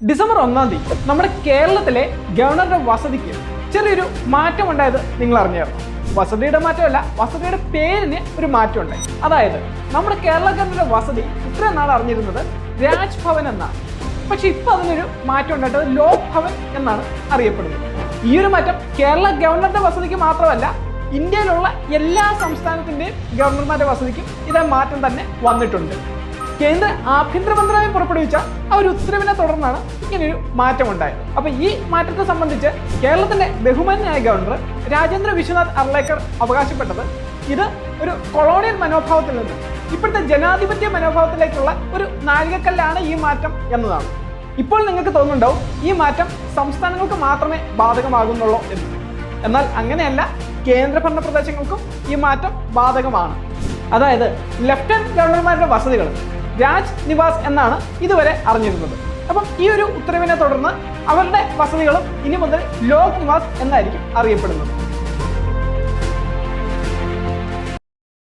December ഒന്നാം തീയതി നമ്മുടെ കേരളത്തിലെ ഗവർണറുടെ വസതിക്ക് ചെറിയൊരു മാറ്റം ഉണ്ടായത് നിങ്ങൾ അറിഞ്ഞായിരുന്നു വസതിയുടെ മാറ്റമല്ല വസതിയുടെ പേരിന് ഒരു മാറ്റം ഉണ്ടായി. അതായത് നമ്മുടെ കേരള ഗവർണറുടെ വസതി ഇത്രയും നാൾ അറിഞ്ഞിരുന്നത് രാജ്ഭവൻ എന്നാണ്. പക്ഷെ ഇപ്പൊ അതിനൊരു മാറ്റം ഉണ്ടായിട്ടത് ലോക് ഭവൻ എന്നാണ് അറിയപ്പെടുന്നത്. ഈ ഒരു മാറ്റം കേരള ഗവർണറുടെ വസതിക്ക് മാത്രമല്ല ഇന്ത്യയിലുള്ള എല്ലാ സംസ്ഥാനത്തിന്റെയും ഗവർണർമാരുടെ വസതിക്കും ഇതേ മാറ്റം തന്നെ വന്നിട്ടുണ്ട്. കേന്ദ്ര ആഭ്യന്തര മന്ത്രാലയം പുറപ്പെടുവിച്ച ആ ഒരു ഉത്തരവിനെ തുടർന്നാണ് ഇങ്ങനെയൊരു മാറ്റമുണ്ടായത്. അപ്പൊ ഈ മാറ്റത്തെ സംബന്ധിച്ച് കേരളത്തിന്റെ ബഹുമാന്യായ ഗവർണർ രാജേന്ദ്ര വിശ്വനാഥ് അർലേക്കർ അവകാശപ്പെട്ടത് ഇത് ഒരു കൊളോണിയൽ മനോഭാവത്തിൽ നിന്ന് ഇപ്പോഴത്തെ ജനാധിപത്യ മനോഭാവത്തിലേക്കുള്ള ഒരു നാഴികക്കല്ലാണ് ഈ മാറ്റം എന്നതാണ്. ഇപ്പോൾ നിങ്ങൾക്ക് തോന്നുന്നുണ്ടാവും ഈ മാറ്റം സംസ്ഥാനങ്ങൾക്ക് മാത്രമേ ബാധകമാകുന്നുള്ളൂ എന്ന്. എന്നാൽ അങ്ങനെയല്ല കേന്ദ്രഭരണ പ്രദേശങ്ങൾക്കും ഈ മാറ്റം ബാധകമാണ്. അതായത് ലെഫ്റ്റനന്റ് ഗവർണർമാരുടെ വസതികൾ രാജ് നിവാസ് എന്നാണ് ഇതുവരെ അറിഞ്ഞിരുന്നത്. അപ്പം ഈ ഒരു ഉത്തരവിനെ തുടർന്ന് അവരുടെ വസതികളും ഇനി മുതൽ ലോക് നിവാസ് എന്നായിരിക്കും അറിയപ്പെടുന്നത്.